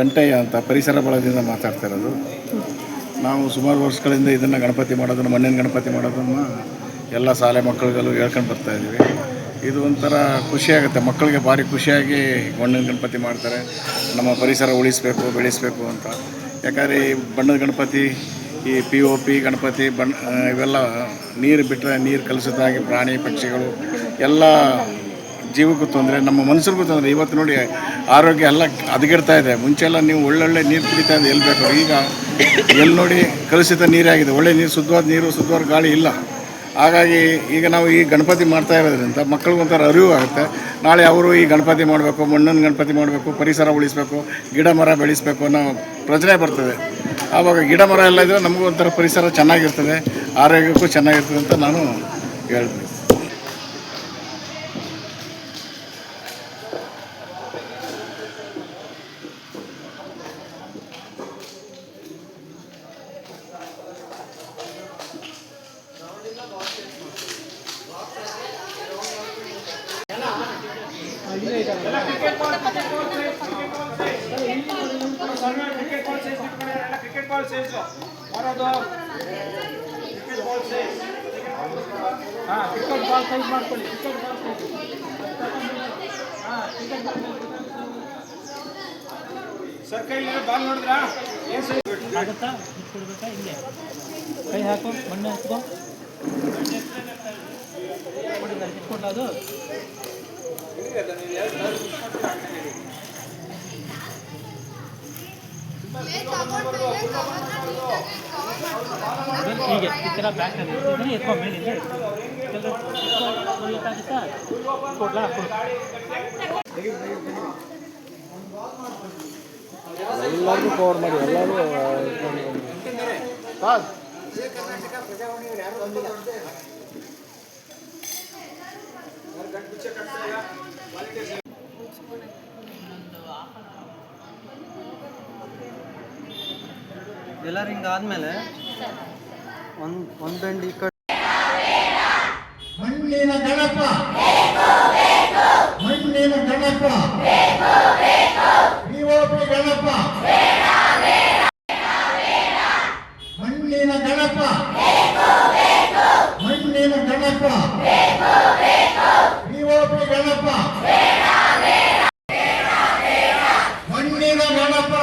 ಗಂಟಯ್ಯ ಅಂತ ಪರಿಸರ ಬಳದಿಂದ ಮಾತಾಡ್ತಾ ಇರೋದು. ನಾವು ಸುಮಾರು ವರ್ಷಗಳಿಂದ ಇದನ್ನು ಗಣಪತಿ ಮಾಡೋದನ್ನು, ಮಣ್ಣಿನ ಗಣಪತಿ ಮಾಡೋದನ್ನು ಎಲ್ಲ ಶಾಲೆ ಮಕ್ಕಳಿಗೆಲ್ಲೂ ಹೇಳ್ಕೊಂಡು ಬರ್ತಾ ಇದ್ದೀವಿ. ಇದು ಒಂಥರ ಖುಷಿಯಾಗುತ್ತೆ. ಮಕ್ಕಳಿಗೆ ಭಾರಿ ಖುಷಿಯಾಗಿ ಮಣ್ಣಿನ ಗಣಪತಿ ಮಾಡ್ತಾರೆ. ನಮ್ಮ ಪರಿಸರ ಉಳಿಸಬೇಕು, ಬೆಳೆಸಬೇಕು ಅಂತ. ಯಾಕಂದರೆ ಈ ಬಣ್ಣದ ಗಣಪತಿ, ಈ ಪಿ ಒ ಪಿ ಗಣಪತಿ, ಬಣ್ಣ, ಇವೆಲ್ಲ ನೀರು ಬಿಟ್ಟರೆ ನೀರು ಕಲಿಸಿದಾಗಿ ಪ್ರಾಣಿ ಪಕ್ಷಿಗಳು ಎಲ್ಲ ಜೀವಕ್ಕೂ ತೊಂದರೆ, ನಮ್ಮ ಮನುಷ್ಯರಿಗೂ ತೊಂದರೆ. ಇವತ್ತು ನೋಡಿ, ಆರೋಗ್ಯ ಎಲ್ಲ ಹದಗೆಡ್ತಾ ಇದೆ. ಮುಂಚೆಲ್ಲ ನೀವು ಒಳ್ಳೊಳ್ಳೆ ನೀರು ಕುಡಿತಾ ಇದೆ ಎಲ್ಲಿ ಬೇಕು? ಈಗ ಎಲ್ಲಿ ನೋಡಿ ಕಲುಷಿತ ನೀರೇ ಆಗಿದೆ. ಒಳ್ಳೆ ನೀರು, ಶುದ್ಧವಾದ ನೀರು, ಶುದ್ಧವಾದ ಗಾಳಿ ಇಲ್ಲ. ಹಾಗಾಗಿ ಈಗ ನಾವು ಈ ಗಣಪತಿ ಮಾಡ್ತಾ ಇರೋದ್ರಿಂದ ಮಕ್ಕಳಿಗೆ ಒಂಥರ ಅರಿವು ಆಗುತ್ತೆ. ನಾಳೆ ಅವರು ಈ ಗಣಪತಿ ಮಾಡಬೇಕು ಮಣ್ಣನ್ನು ಗಣಪತಿ ಮಾಡಬೇಕು, ಪರಿಸರ ಉಳಿಸಬೇಕು, ಗಿಡ ಮರ ಬೆಳೆಸಬೇಕು ಅನ್ನೋ ಪ್ರಜ್ಞೆ ಬರ್ತದೆ. ಆವಾಗ ಗಿಡ ಮರ ಎಲ್ಲ ಇದ್ದರೆ ನಮಗೂ ಒಂಥರ ಪರಿಸರ ಚೆನ್ನಾಗಿರ್ತದೆ, ಆರೋಗ್ಯಕ್ಕೂ ಚೆನ್ನಾಗಿರ್ತದೆ ಅಂತ ನಾನು ಹೇಳ್ತೀನಿ. Cricket ball cricket ball size ಹಾಂ ಕ್ರಿಕೆಟ್ ಬಾಲ್ ಸೈಜ್ ಮಾಡ್ಕೊಳ್ಳಿ ಕ್ರಿಕೆಟ್ ಬಾಲ್ ಸೈಜ್ ಹಾಂ ಕ್ರಿಕೆಟ್ ಬಾಲ್ ಸರ್ ಕೈಲಿ ಬಾಲ್ ನೋಡಿದ್ರಾ? ಏನು ಸೈಜ್ ಆಗುತ್ತಾ ಕೊಡ್ಬೇಕಾ ಹಿಂಗೆ ಕೈ ಹಾಕು, ಮಣ್ಣು ಹಾಕೋ ಇಟ್ಕೊಂಡ ಅದು ಬೆಲ್ ಹೀಗೆ ಈ ಥರ ಬ್ಯಾಕಲ್ಲಿ ಇದನ್ನ ಎತ್ಕೊ ಮೇಲೆ ಹಿಂಗೆ ಕೆಳಗಡೆ ಎತ್ಕೊ, ಕೊಡ್ಲಿಕ್ಕಾಗುತ್ತಾ ಕೊಡ್ಲಾ ಕೊಡು ಎಲ್ಲರಿಗೂ ಕವರ್ ಮಾಡಿ ಎಲ್ಲರೂ ಎಲ್ಲರೂ ಟೈಲರಿಂಗ್ ಆದಮೇಲೆ ಒಂದು ಒಂದಂಡ್ ಈ ಕಡೆ ಮಣ್ಣಿನ ಗಣಪ ಮಣ್ಣಿನ ಗಣಪ ಬಿಒಪಿ ಗಣಪ ಮಣ್ಣಿನ ಗಣಪ ಮಣ್ಣಿನ ಗಣಪ ಬಿಒಪಿ ಗಣಪ ಮಣ್ಣಿನ ಗಣಪ